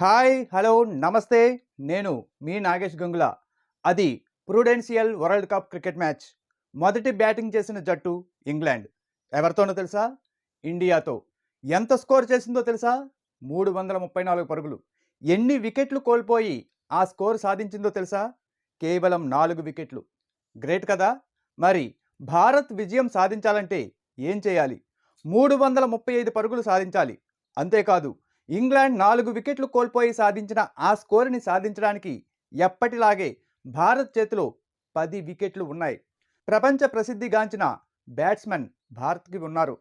Hi hello నమస్తే. నేను మీ నాగేష్ గంగుల. అది Prudential world cup cricket match మొదటి బ్యాటింగ్ చేసిన జట్టు ఇంగ్లాండ్. ఎవరితోనో తెలుసా? ఇండియాతో. ఎంత స్కోర్ చేసిందో తెలుసా? మూడు వందల ముప్పై నాలుగు పరుగులు. ఎన్ని వికెట్లు కోల్పోయి ఆ స్కోర్ సాధించిందో తెలుసా? కేవలం నాలుగు వికెట్లు. గ్రేట్ కదా? మరి భారత్ విజయం సాధించాలంటే ఏం చేయాలి? మూడు వందల ముప్పై ఐదు పరుగులు సాధించాలి. అంతేకాదు ఇంగ్లాండ్ నాలుగు వికెట్లు కోల్పోయి సాధించిన ఆ స్కోరుని సాధించడానికి ఎప్పటిలాగే భారత్ చేతిలో పది వికెట్లు ఉన్నాయి. ప్రపంచ ప్రసిద్ధిగాంచిన బ్యాట్స్మెన్ భారత్కి ఉన్నారు.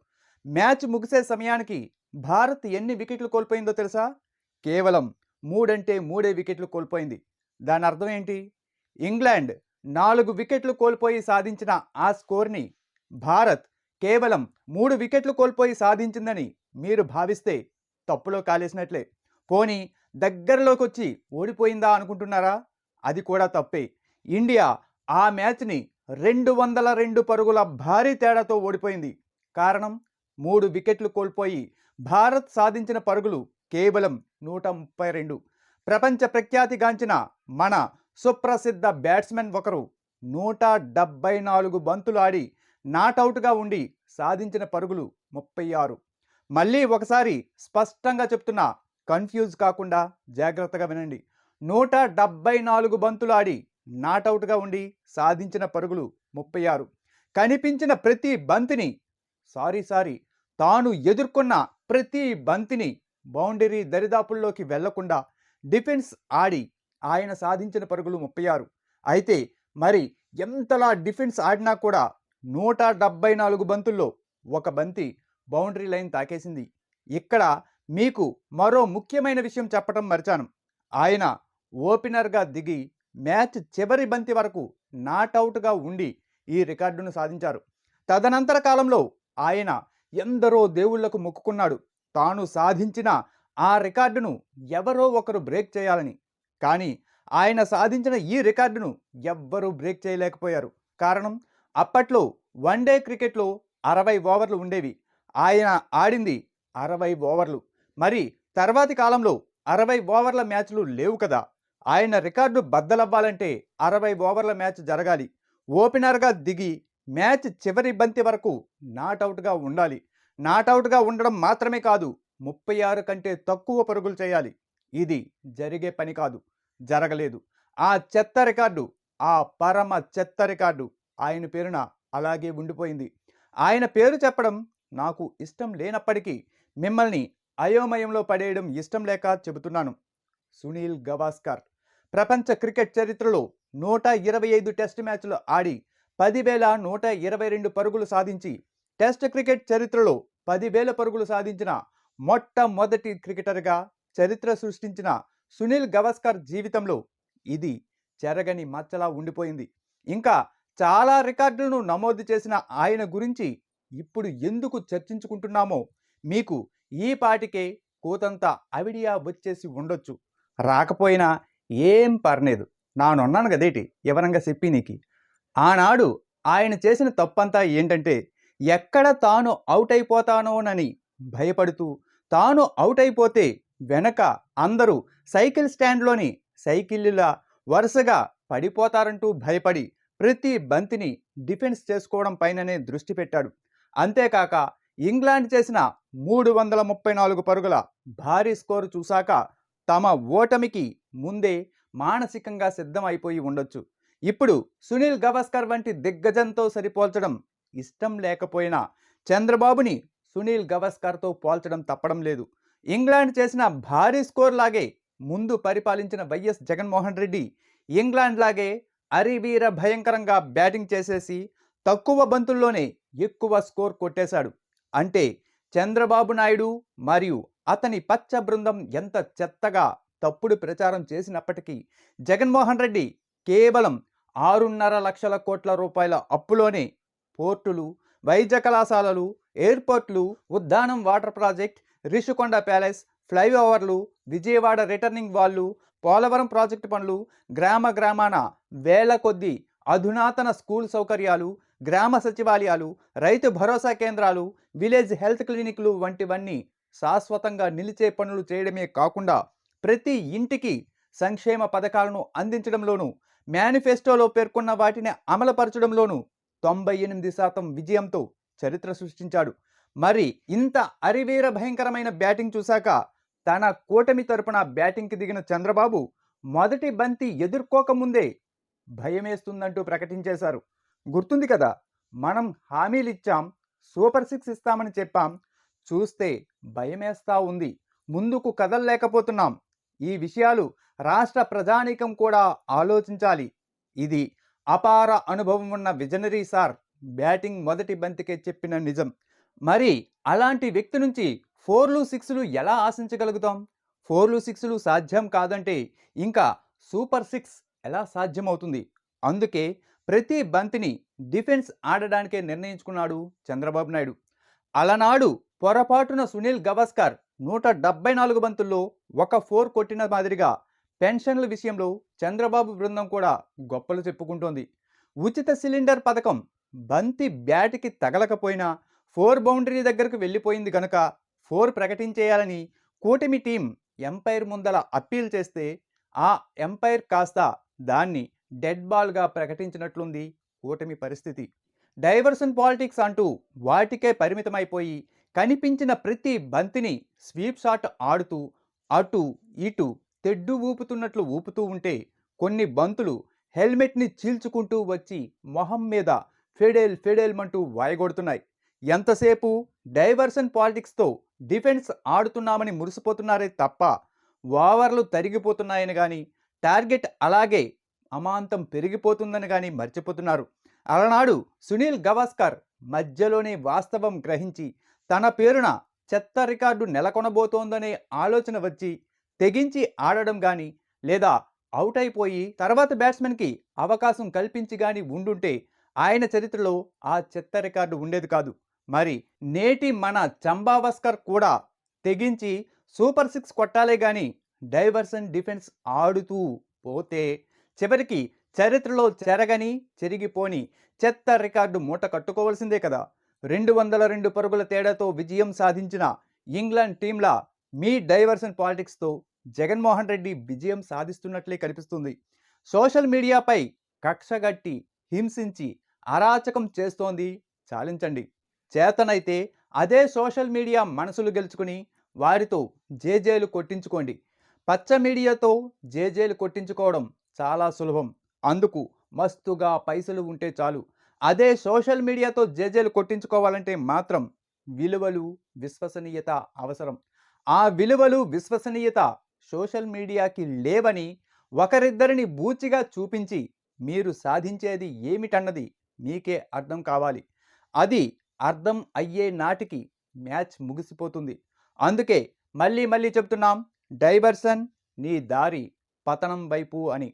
మ్యాచ్ ముగిసే సమయానికి భారత్ ఎన్ని వికెట్లు కోల్పోయిందో తెలుసా? కేవలం మూడంటే మూడే వికెట్లు కోల్పోయింది. దాని అర్థం ఏంటి? ఇంగ్లాండ్ నాలుగు వికెట్లు కోల్పోయి సాధించిన ఆ స్కోర్ని భారత్ కేవలం మూడు వికెట్లు కోల్పోయి సాధించిందని మీరు భావిస్తే తప్పులో కాలేసినట్లే. పోనీ దగ్గరలోకి వచ్చి ఓడిపోయిందా అనుకుంటున్నారా? అది కూడా తప్పే. ఇండియా ఆ మ్యాచ్ని రెండు వందల రెండు పరుగుల భారీ తేడాతో ఓడిపోయింది. కారణం మూడు వికెట్లు కోల్పోయి భారత్ సాధించిన పరుగులు కేవలం నూట ముప్పై రెండు. ప్రపంచ ప్రఖ్యాతిగాంచిన మన సుప్రసిద్ధ బ్యాట్స్మెన్ ఒకరు నూట డెబ్బై నాలుగు బంతులు ఆడి నాటౌట్గా ఉండి సాధించిన పరుగులు ముప్పై ఆరు. మళ్ళీ ఒకసారి స్పష్టంగా చెప్తున్నా కన్ఫ్యూజ్ కాకుండా జాగ్రత్తగా వినండి. నూట డెబ్బై నాలుగు బంతులు ఆడి నాటౌట్గా ఉండి సాధించిన పరుగులు ముప్పై ఆరు. కనిపించిన ప్రతి బంతిని సారీ సారీ తాను ఎదుర్కొన్న ప్రతి బంతిని బౌండరీ దరిదాపుల్లోకి వెళ్ళకుండా డిఫెన్స్ ఆడి ఆయన సాధించిన పరుగులు ముప్పై ఆరు. అయితే మరి ఎంతలా డిఫెన్స్ ఆడినా కూడా నూట డెబ్బై నాలుగు బంతుల్లో ఒక బంతి బౌండరీ లైన్ తాకేసింది. ఇక్కడ మీకు మరో ముఖ్యమైన విషయం చెప్పడం మర్చాను. ఆయన ఓపెనర్గా దిగి మ్యాచ్ చివరి బంతి వరకు నాట్అవుట్గా ఉండి ఈ రికార్డును సాధించారు. తదనంతర కాలంలో ఆయన ఎందరో దేవుళ్ళకు మొక్కుకున్నాడు. తాను సాధించిన ఆ రికార్డును ఎవరో ఒకరు బ్రేక్ చేయాలని. కానీ ఆయన సాధించిన ఈ రికార్డును ఎవ్వరూ బ్రేక్ చేయలేకపోయారు. కారణం అప్పట్లో వన్డే క్రికెట్లో అరవై ఓవర్లు ఉండేవి. ఆయన ఆడింది అరవై ఓవర్లు. మరి తర్వాతి కాలంలో అరవై ఓవర్ల మ్యాచ్లు లేవు కదా. ఆయన రికార్డు బద్దలవ్వాలంటే అరవై ఓవర్ల మ్యాచ్ జరగాలి. ఓపెనర్గా దిగి మ్యాచ్ చివరి బంతి వరకు నాటౌట్గా ఉండాలి. నాటౌట్గా ఉండడం మాత్రమే కాదు ముప్పై ఆరు కంటే తక్కువ పరుగులు చేయాలి. ఇది జరిగే పని కాదు జరగలేదు. ఆ చెత్త రికార్డు ఆ పరమ చెత్త రికార్డు ఆయన పేరున అలాగే ఉండిపోయింది. ఆయన పేరు చెప్పడం నాకు ఇష్టం లేనప్పటికీ మిమ్మల్ని అయోమయంలో పడేయడం ఇష్టం లేక చెబుతున్నాను. సునీల్ గవాస్కర్. ప్రపంచ క్రికెట్ చరిత్రలో నూట ఇరవై ఐదు టెస్ట్ మ్యాచ్లు ఆడి పదివేల నూట ఇరవై రెండు పరుగులు సాధించి టెస్ట్ క్రికెట్ చరిత్రలో పదివేల పరుగులు సాధించిన మొట్టమొదటి క్రికెటర్గా చరిత్ర సృష్టించిన సునీల్ గవాస్కర్ జీవితంలో ఇది చెరగని మచ్చలా ఉండిపోయింది. ఇంకా చాలా రికార్డులను నమోదు చేసిన ఆయన గురించి ఇప్పుడు ఎందుకు చర్చించుకుంటున్నామో మీకు ఈ పాటికే కూతంతా అవిడియా వచ్చేసి ఉండొచ్చు. రాకపోయినా ఏం పర్లేదు. నానున్నాను కదేటి వివరంగా చెప్పి నీకు. ఆనాడు ఆయన చేసిన తప్పంతా ఏంటంటే ఎక్కడ తాను అవుట్ అయిపోతానోనని భయపడుతూ తాను అవుట్ అయిపోతే వెనక అందరూ సైకిల్ స్టాండ్లోని సైకిళ్ళులా వరుసగా పడిపోతారంటూ భయపడి ప్రతి బంతిని డిఫెన్స్ చేసుకోవడం పైననే దృష్టి పెట్టాడు. అంతేకాక ఇంగ్లాండ్ చేసిన మూడు వందల ముప్పై నాలుగు పరుగుల భారీ స్కోరు చూశాక తమ ఓటమికి ముందే మానసికంగా సిద్ధం అయిపోయి ఉండొచ్చు. ఇప్పుడు సునీల్ గవాస్కర్ వంటి దిగ్గజంతో సరిపోల్చడం ఇష్టం లేకపోయినా చంద్రబాబుని సునీల్ గవాస్కర్తో పోల్చడం తప్పడం లేదు. ఇంగ్లాండ్ చేసిన భారీ స్కోర్ లాగే ముందు పరిపాలించిన వైఎస్ జగన్మోహన్ రెడ్డి ఇంగ్లాండ్ లాగే అరివీర భయంకరంగా బ్యాటింగ్ చేసేసి తక్కువ బంతుల్లోనే ఎక్కువ స్కోర్ కొట్టేశాడు. అంటే చంద్రబాబు నాయుడు మరియు అతని పచ్చ బృందం ఎంత చెత్తగా తప్పుడు ప్రచారం చేసినప్పటికీ జగన్మోహన్ రెడ్డి కేవలం ఆరున్నర లక్షల కోట్ల రూపాయల అప్పులోనే పోర్టులు వైద్య కళాశాలలు ఎయిర్పోర్ట్లు Uddanam water project Rushikonda palace ఫ్లైఓవర్లు విజయవాడ రిటర్నింగ్ వాళ్ళు పోలవరం ప్రాజెక్టు పనులు గ్రామ గ్రామాన వేల కొద్దీ అధునాతన స్కూల్ సౌకర్యాలు గ్రామ సచివాలయాలు రైతు భరోసా కేంద్రాలు విలేజ్ హెల్త్ క్లినిక్లు వంటివన్నీ శాశ్వతంగా నిలిచే పనులు చేయడమే కాకుండా ప్రతి ఇంటికి సంక్షేమ పథకాలను అందించడంలోనూ మేనిఫెస్టోలో పేర్కొన్న వాటిని అమలుపరచడంలోనూ తొంభై ఎనిమిది శాతం విజయంతో చరిత్ర సృష్టించాడు. మరి ఇంత అరివీర భయంకరమైన బ్యాటింగ్ చూశాక తన కూటమి తరపున బ్యాటింగ్కి దిగిన చంద్రబాబు మొదటి బంతి ఎదుర్కోకముందే భయమేస్తుందంటూ ప్రకటించేశారు. గుర్తుంది కదా? మనం హామీలు ఇచ్చాం సూపర్ సిక్స్ ఇస్తామని చెప్పాం. చూస్తే భయమేస్తా ఉంది. ముందుకు కదలలేకపోతున్నాం. ఈ విషయాలు రాష్ట్ర ప్రజానీకం కూడా ఆలోచించాలి. ఇది అపార అనుభవం ఉన్న విజనరీ సార్. బ్యాటింగ్ మొదటి బంతికే చెప్పిన నిజం. మరి అలాంటి వ్యక్తి నుంచి ఫోర్లు సిక్స్లు ఎలా ఆశించగలుగుతాం? ఫోర్లు సిక్స్లు సాధ్యం కాదంటే ఇంకా సూపర్ సిక్స్ ఎలా సాధ్యమవుతుంది? అందుకే ప్రతి బంతిని డిఫెన్స్ ఆడడానికే నిర్ణయించుకున్నాడు చంద్రబాబు నాయుడు. అలనాడు పొరపాటున సునీల్ గవాస్కర్ నూట డెబ్బై నాలుగు బంతుల్లో ఒక ఫోర్ కొట్టిన మాదిరిగా పెన్షన్ల విషయంలో చంద్రబాబు బృందం కూడా గొప్పలు చెప్పుకుంటోంది. ఉచిత సిలిండర్ పథకం బంతి బ్యాట్కి తగలకపోయినా ఫోర్ బౌండరీ దగ్గరకు వెళ్ళిపోయింది గనుక ఫోర్ ప్రకటించేయాలని కూటమి టీం ఎంపైర్ ముందల అప్పీల్ చేస్తే ఆ ఎంపైర్ కాస్త దాన్ని డెడ్ బాల్గా ప్రకటించినట్లుంది కూటమి పరిస్థితి. డైవర్షన్ పాలిటిక్స్ అంటూ వాటికే పరిమితమైపోయి కనిపించిన ప్రతి బంతిని స్వీప్ షాట్ ఆడుతూ అటు ఇటు తెడ్డు ఊపుతున్నట్లు ఊపుతూ ఉంటే కొన్ని బంతులు హెల్మెట్ని చీల్చుకుంటూ వచ్చి మొహం మీద ఫెడేల్ ఫెడేల్మంటూ వాయగొడుతున్నాయి. ఎంతసేపు డైవర్షన్ పాలిటిక్స్తో డిఫెన్స్ ఆడుతున్నామని మురిసిపోతున్నారే తప్ప ఓవర్లు తరిగిపోతున్నాయని కానీ టార్గెట్ అలాగే అమాంతం పెరిగిపోతుందని కానీ మర్చిపోతున్నారు. అలనాడు సునీల్ గవాస్కర్ మధ్యలోనే వాస్తవం గ్రహించి తన పేరున చెత్త రికార్డు నెలకొనబోతోందనే ఆలోచన వచ్చి తెగించి ఆడడం కానీ లేదా అవుట్ అయిపోయి తర్వాత బ్యాట్స్మెన్కి అవకాశం కల్పించి కానీ ఉండుంటే ఆయన చరిత్రలో ఆ చెత్త రికార్డు ఉండేది కాదు. మరి నేటి మన చంబావస్కర్ కూడా తెగించి సూపర్ సిక్స్ కొట్టాలే కానీ డైవర్సన్ డిఫెన్స్ ఆడుతూ పోతే చివరికి చరిత్రలో చెరగని చెరిగిపోని చెత్త రికార్డు మూట కట్టుకోవాల్సిందే కదా. రెండు వందల రెండు పరుగుల తేడాతో విజయం సాధించిన ఇంగ్లాండ్ టీంలా మీ డైవర్షన్ పాలిటిక్స్తో జగన్మోహన్ రెడ్డి విజయం సాధిస్తున్నట్లే కనిపిస్తుంది. సోషల్ మీడియాపై కక్షగట్టి హింసించి అరాచకం చేస్తోంది చాలించండి. చేతనైతే అదే సోషల్ మీడియా మనసులు గెలుచుకుని వారితో జేజేలు కొట్టించుకోండి. పచ్చ మీడియాతో జేజేలు కొట్టించుకోవడం చాలా సులభం. అందుకు మస్తుగా పైసలు ఉంటే చాలు. అదే సోషల్ మీడియాతో జేజేలు కొట్టించుకోవాలంటే మాత్రం విలువలు విశ్వసనీయత అవసరం. ఆ విలువలు విశ్వసనీయత సోషల్ మీడియాకి లేవని ఒకరిద్దరిని బూచిగా చూపించి మీరు సాధించేది ఏమిటన్నది మీకే అర్థం కావాలి. అది అర్థం అయ్యే నాటికి మ్యాచ్ ముగిసిపోతుంది. అందుకే మళ్ళీ మళ్ళీ చెప్తున్నాం డైవర్సన్ నీ దారి పతనం వైపు అని.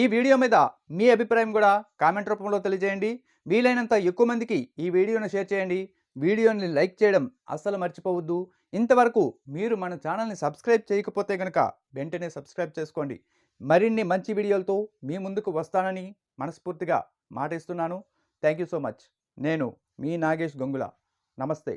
ఈ వీడియో మీద మీ అభిప్రాయం కూడా కామెంట్ రూపంలో తెలియజేయండి. వీలైనంత ఎక్కువ మందికి ఈ వీడియోను షేర్ చేయండి. వీడియోని లైక్ చేయడం అస్సలు మర్చిపోవద్దు. ఇంతవరకు మీరు మన ఛానల్ని సబ్స్క్రైబ్ చేయకపోతే కనుక వెంటనే సబ్స్క్రైబ్ చేసుకోండి. మరిన్ని మంచి వీడియోలతో మీ ముందుకు వస్తానని మనస్ఫూర్తిగా మాటిస్తున్నాను. Thank you so much. నేను మీ నాగేష్ గంగుల. నమస్తే.